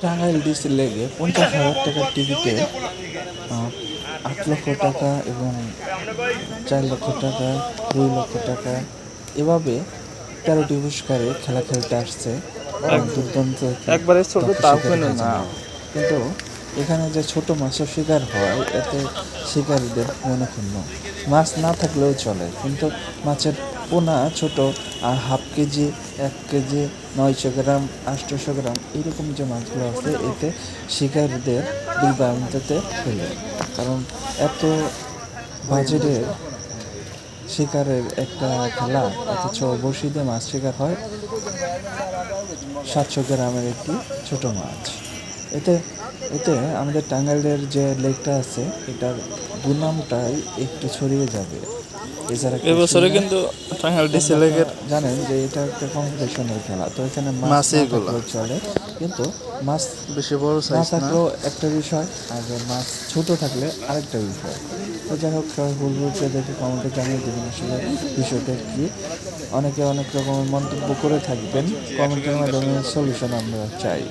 Tangail DC লেগে পঞ্চাশ হাজার টাকার টিকিটে আট লক্ষ টাকা এবং চার লক্ষ টাকা দুই লক্ষ টাকা এভাবে তেরোটি পুরস্কারে খেলা খেলতে আসছে দুর্দান্ত একবারে ছোট তাও। না কিন্তু এখানে যে ছোট মাছের শিকার হয় এতে শিকারীদের মনে ক্ষুণ্ণ মাছ না থাকলেও চলে কিন্তু মাছের পোনা ছোট আর হাফ কেজি এক কেজি নয়শো গ্রাম আটশোশো গ্রাম এরকম যে মাছগুলো আছে, এতে শিকারীদের বিভ্রান্তিতে ফেলে কারণ এত বাজেটের শিকারের একটা খেলা, অথচ বড়শিতে মাছ শিকার হয় সাতশো গ্রামের একটি ছোট মাছ। এতে এতে আমাদের টাঙ্গাইলের যে লেকটা আছে, এটার দুর্নামটাই একটু ছড়িয়ে যাবে। এবছরে কিন্তু টাঙ্গাইল জানেন যে এটা একটা কম্পিটিশনের খেলা তো এখানে মাছ মাছ এগুলা। চলে। কিন্তু মাছ বেশি বড় সাইজ না থাকলেও একটা বিষয় আর মাছ ছোট থাকলে আরেকটা বিষয়। তো যাই হোক সবাই বলব যে দেখে কমেন্টে জানিয়ে দেবেন আসলে বিষয়টা কি। অনেকে অনেক রকমের মন্তব্য করে থাকবেন কমেন্টের মাধ্যমে সলিউশন আমরা চাই।